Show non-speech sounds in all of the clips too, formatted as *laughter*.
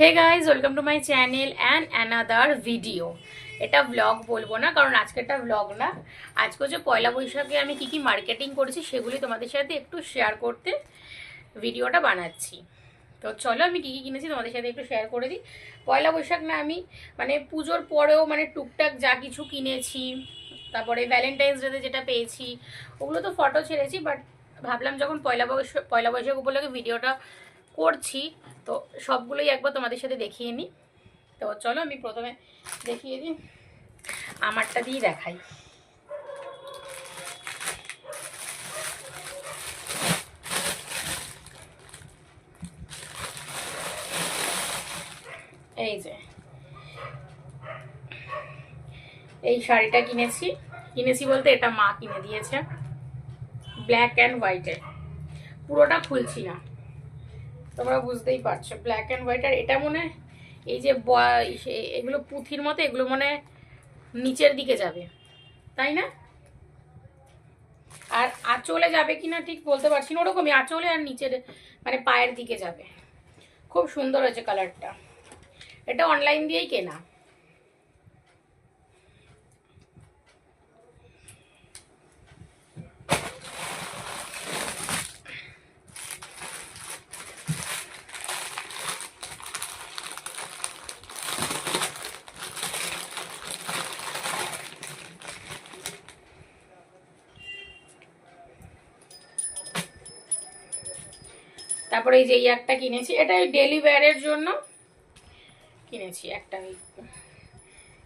Hey guys welcome to my channel and another video এটা vlog বলব না, কারণ আজকে এটা ব্লগ না। আজকে যে পয়লা বৈশাখে আমি কি কি মার্কেটিং করেছি সেগুলি তোমাদের সাথে একটু শেয়ার করতে ভিডিওটা বানাচ্ছি। তো চলো আমি কী কী কিনেছি তোমাদের সাথে একটু শেয়ার করে দিই। পয়লা বৈশাখ না আমি মানে পুজোর পরেও মানে টুকটাক যা কিছু কিনেছি, তারপরে ভ্যালেন্টাইন্স ডেতে যেটা পেয়েছি, ওগুলো তো ফটো ছেড়েছি বাট ভাবলাম যখন পয়লা বৈশাখ পয়লা বৈশাখ উপলক্ষে ভিডিওটা করছি। তো সবগুলোই একবার তোমাদের সাথে দেখিয়ে নিই। তো চলো আমি প্রথমে দেখিয়ে দিই। আমারটা দিয়েই দেখাই। এই যে। এই শাড়িটা কিনেছি। কিনেছি বলতে এটা মা কিনে দিয়েছে। ব্ল্যাক অ্যান্ড হোয়াইটে পুরোটা খুলছি না। তোমরা বুঝতেই পারছ। ব্ল্যাক অ্যান্ড হোয়াইট আর এটা মনে এই যে এগুলো পুঁথির মতো, এগুলো মনে নিচের দিকে যাবে। তাই না? আর আঁচলে যাবে কি না ঠিক বলতে পারছি না, ওরকমই আঁচলে আর নিচের মানে পায়ের দিকে যাবে। খুব সুন্দর হয়েছে কালারটা এটা অনলাইন দিয়েই কেনা। তারপরে এই যে এই একটা কিনেছি, এটা ওই ডেলি ওয়্যারের জন্য কিনেছি একটা ওই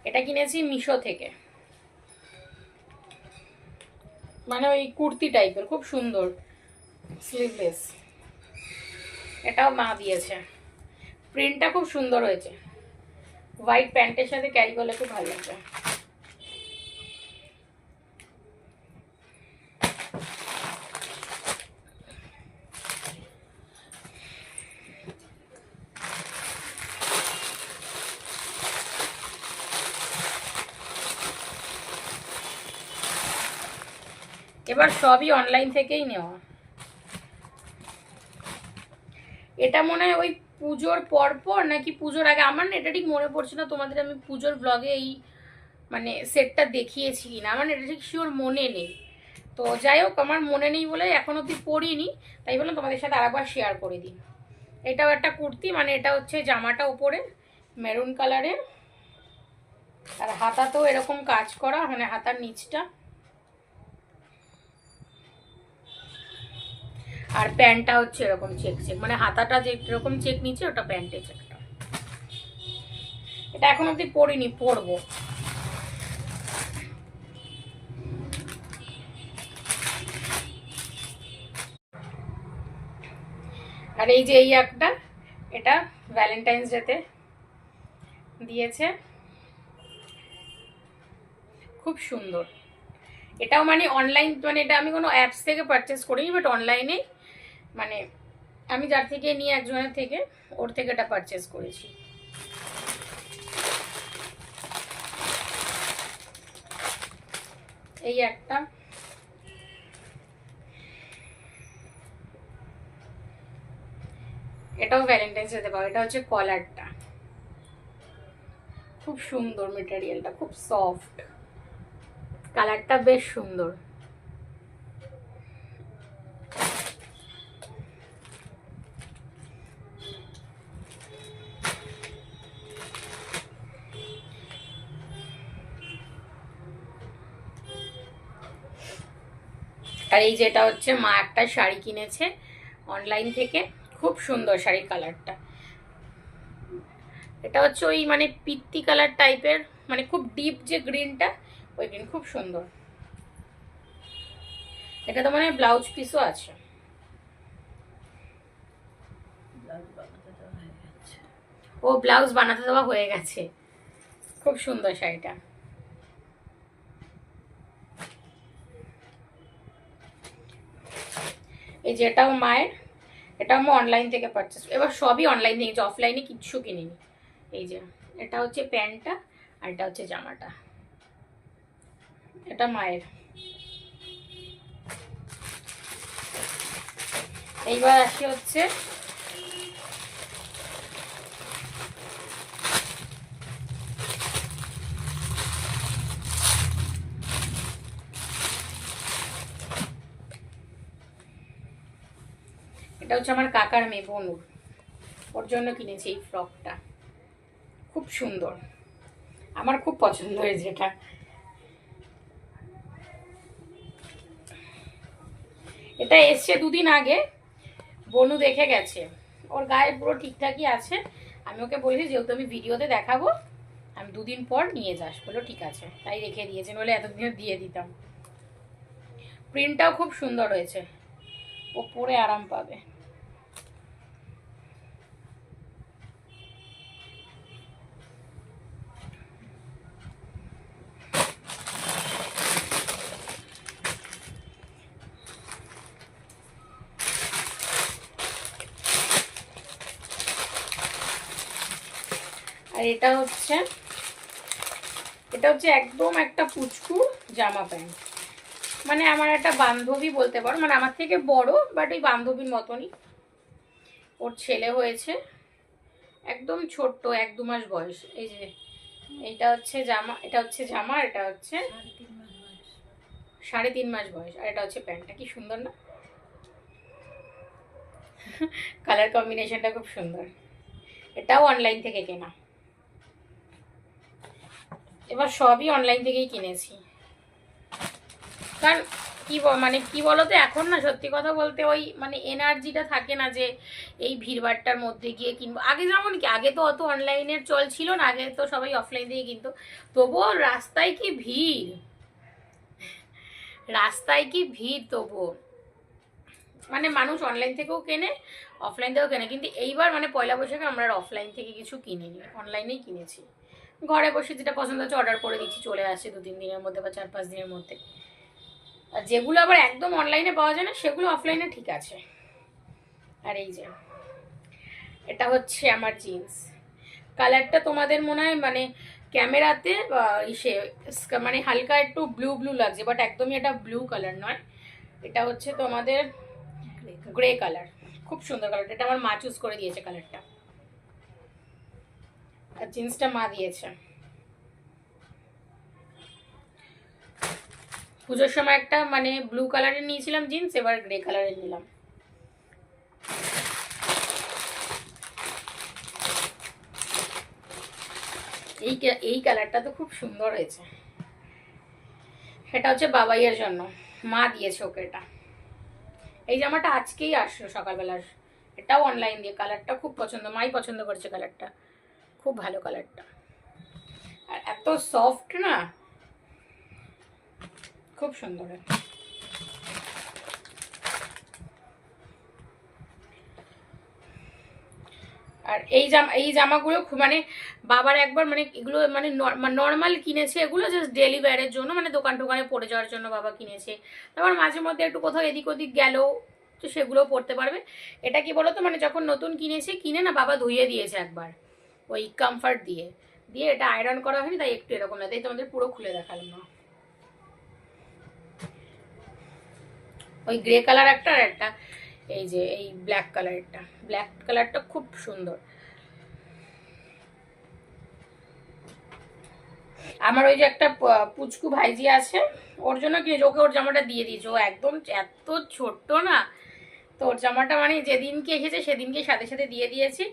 এটা কিনেছি মিশো থেকে। মানে ওই কুর্তি টাইপের, খুব সুন্দর স্লিভলেস এটাও মা দিয়েছে। প্রিন্টটা খুব সুন্দর হয়েছে। হোয়াইট প্যান্টের সাথে ক্যারি করলে খুব ভালো লাগবে। এবার সবই অনলাইন থেকেই নেওয়া। এটা মনে হয় ওই পুজোর পর পর নাকি পুজোর আগে? আমার না এটা ঠিক মনে পড়ছে না, তোমাদের আমি পুজোর ব্লগে এই মানে সেটটা দেখিয়েছি কিনা। আমার এটা ঠিক শিওর মনে নেই। তো যাই হোক, আমার মনে নেই বলে এখন অব্দি পড়িনি, তাই বললাম তোমাদের সাথে আরেকবার শেয়ার করে দিই। এটাও একটা কুর্তি মানে এটা হচ্ছে জামাটা উপরে মেরুন কালারের আর হাতাতেও এরকম কাজ করা মানে হাতার নিচটা। আর প্যান্টটা হচ্ছে এরকম চেক চেক মানে হাতাটা যে এরকম চেক নিচ্ছে, ওটা প্যান্টের চেকটা এটা এখন অব্দি পরিনি, পরবো। আর এই যে এই একটা, এটা ভ্যালেন্টাইন্স ডেতে দিয়েছে। খুব সুন্দর। এটাও মানে অনলাইন মানে এটা আমি কোনো অ্যাপস থেকে পারচেস করিনি বাট অনলাইনে মানে আমি যার থেকে নিয়ে একজনের থেকে, ওর থেকে এটা পারচেস করেছি। এই একটা। এটাও ভ্যালেন্টাইন্স ডেতে পাবো এটা হচ্ছে কলারটা খুব সুন্দর মেটেরিয়ালটা খুব সফট কালারটা বেশ সুন্দর। আর এই যেটা হচ্ছে মা একটা শাড়ি কিনেছে অনলাইন থেকে খুব সুন্দর শাড়ির কালারটা এটা হচ্ছে ওই মানে পিত্তি কালার টাইপের মানে খুব ডিপ যে গ্রিনটা ওই গ্রিন খুব সুন্দর। এটা তো মানে ব্লাউজ পিসও আছে। ও ব্লাউজ বানাতে দেওয়া হয়ে গেছে। খুব সুন্দর শাড়িটা। এই যে এটাও মায়ের এটা আমি অনলাইন থেকে পারচেস এবার সবই অনলাইন থেকে অফলাইনে কিচ্ছু কিনিনি। এই যে, এটা হচ্ছে প্যান্টটা আর এটা হচ্ছে জামাটা। এটা মায়ের। এইবার আসি হচ্ছে এটা হচ্ছে আমার কাকার মেয়ে বনুর ওর জন্য কিনেছি এই ফ্রকটা। খুব সুন্দর। আমার খুব পছন্দ হয়েছে এটা। এটা এসছে দুদিন আগে। বনু দেখে গেছে। ওর গায়ে পুরো ঠিকঠাকই আছে। আমি ওকে বলেছি, যেহেতু আমি ভিডিওতে দেখাবো, আমি দুদিন পর নিয়ে যাস। বলো ঠিক আছে। তাই রেখে দিয়েছেন বলে এতদিন দিয়ে দিতাম। প্রিন্টটাও খুব সুন্দর হয়েছে। ও পরে আরাম পাবে। আর এটা হচ্ছে এটা হচ্ছে একদম একটা পুচকু জামা প্যান্ট। মানে আমার একটা বান্ধবী বলতে পারো মানে আমার থেকে বড় বাট ওই বান্ধবীর মতনই। ওর ছেলে হয়েছে, একদম ছোট্ট, এক দু মাস বয়স। এই যে এইটা হচ্ছে জামা, এটা হচ্ছে জামা এটা হচ্ছে সাড়ে তিন মাস বয়স, আর এটা হচ্ছে প্যান্টটা। কি সুন্দর না? *laughs* কালার কম্বিনেশনটা খুব সুন্দর। এটাও অনলাইন থেকে কেনা। এবার সবই অনলাইন থেকেই কিনেছি। কারণ কি মানে কি বলতো, এখন না সত্যি কথা বলতে ওই মানে এনার্জিটা থাকে না যে এই ভিড়ভাড়টার মধ্যে গিয়ে কিনবো। আগে যেমন কি, আগে তো অত অনলাইনের চল ছিল না, আগে তো সবাই অফলাইন থেকে কিনতো। তবুও রাস্তায় কি ভিড়? রাস্তায় কি ভিড় তবুও? মানে মানুষ অনলাইন থেকেও কেনে অফলাইন থেকেও কেনে। কিন্তু এইবার মানে পয়লা বৈশাখে আমরা অফলাইন থেকে কিছু কিনিনি অনলাইনেই কিনেছি। ঘরে বসে যেটা পছন্দ হচ্ছে অর্ডার করে দিচ্ছি চলে আসে দু তিন দিনের মধ্যে বা চার পাঁচ দিনের মধ্যে। আর যেগুলো আবার একদম অনলাইনে পাওয়া যায় না সেগুলো অফলাইনে ঠিক আছে। আর এই যে এটা হচ্ছে আমার জিন্স কালারটা তোমাদের মনে হয় মানে ক্যামেরাতে ইসে মানে হালকা একটু ব্লু ব্লু লাগছে বাট একদমই এটা ব্লু কালার নয়। এটা হচ্ছে তোমাদের গ্রে কালার খুব সুন্দর কালারটা এটা আমার মা চুজ করে দিয়েছে কালারটা আর জিন্সটা মা দিয়েছে। পুজোর সময় একটা মানে ব্লু কালারের নিয়েছিলাম জিন্স, এবার গ্রে কালারের নিলাম। এই এই কালারটা তো খুব সুন্দর হয়েছে। এটা হচ্ছে বাবাইয়ের জন্য। মা দিয়েছে ওকে এটা। এই জামাটা আজকেই আসলো সকালবেলার। এটাও অনলাইন দিয়ে। কালারটা খুব পছন্দ। মাই পছন্দ করছে কালারটা খুব ভালো কালারটা আর এত সফট না, খুব সুন্দর আর এই জামা, এই জামাগুলো খুব মানে বাবার একবার মানে এগুলো মানে নর্মাল কিনেছে এগুলো জাস্ট ডেলি ওয়্যারের জন্য মানে দোকান টোকানে পড়ে যাওয়ার জন্য বাবা কিনেছে। তারপর মাঝে মধ্যে একটু কোথাও এদিক ওদিক গেলেও তো সেগুলোও পড়তে পারবে। এটা কি বলো তো মানে যখন নতুন কিনেছে, কিনে না বাবা ধুইয়ে দিয়েছে একবার। ওই কমফর্ট দিয়ে। দিয়ে এটা আয়রন করা হয়নি, তাই একটু এরকম না, তাই তোমাদের পুরো খুলে দেখালাম না। ওই গ্রে কালার একটা আর একটা, এই যে এই ব্ল্যাক কালারটা ব্ল্যাক কালারটা খুব সুন্দর। আমার ওই যে একটা পুচকু ভাইজি আছে, ওর জন্য কি ওকে ওর জামাটা দিয়ে দিয়েছে। ও একদম এত ছোট্ট না। তো ওর জামাটা মানে যেদিনকে এসেছে, সেদিনকে সাথে সাথে দিয়ে দিয়েছি।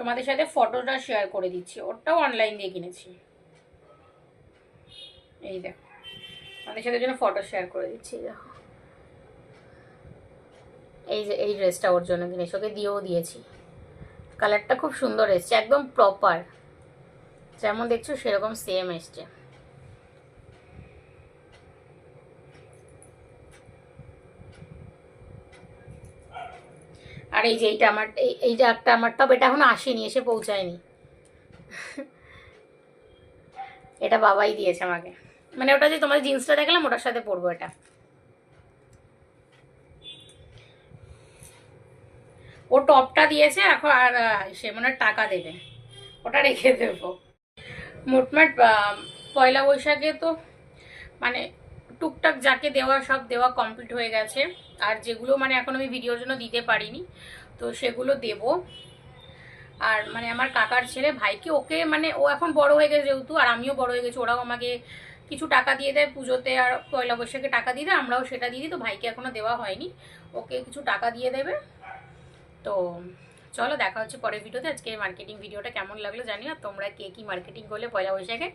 তোমাদের সাথে ফটোটা শেয়ার করে দিচ্ছি। ওরটাও অনলাইন দিয়ে কিনেছি। এই দেখো, তোমাদের সাথে জন্য ফটো শেয়ার করে দিচ্ছি দেখো। এই যে, এই ড্রেসটা ওর জন্য কিনেছি, ওকে দিয়েও দিয়েছি। কালারটা খুব সুন্দর এসছে, একদম প্রপার যেমন দেখছ সেরকম সেম এসছে। আর এই যে এইটা আমার, এই, এইটা একটা আমার টপ এটা এখনও আসেনি, এসে পৌঁছায়নি। এটা বাবাই দিয়েছে আমাকে। মানে ওটা যে তোমার জিন্সটা দেখলাম, ওটার সাথে পরবো এটা। ও টপটা দিয়েছে, এখন আর সে মনে টাকা দেবে। ওটা রেখে দেবো। মোটমাট পয়লা বৈশাখে তো মানে টুকটাক যাকে দেওয়া, সব দেওয়া কমপ্লিট হয়ে গেছে। আর যেগুলো মানে এখন আমি ভিডিওর জন্য দিতে পারিনি, তো সেগুলো দেব। আর মানে আমার কাকার ছেলে ভাইকে, ওকে মানে ও এখন বড় হয়ে গেছে যেহেতু, আর আমিও বড় হয়ে গেছি, ওরাও আমাকে কিছু টাকা দিয়ে দেয় পুজোতে, আর পয়লা বৈশাখে টাকা দিয়ে দেয়, আমরাও সেটা দিয়ে দিই, তো ভাইকে এখনও দেওয়া হয়নি। ওকে কিছু টাকা দিয়ে দেবে। তো চলো দেখা হচ্ছে পরের ভিডিওতে আজকে মার্কেটিং ভিডিওটা কেমন লাগল জানিও তোমরা কে কী মার্কেটিং করলে পয়লা বৈশাখে,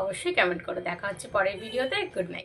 অবশ্যই কমেন্ট করো। দেখা হচ্ছে পরের ভিডিওতে গুড নাইট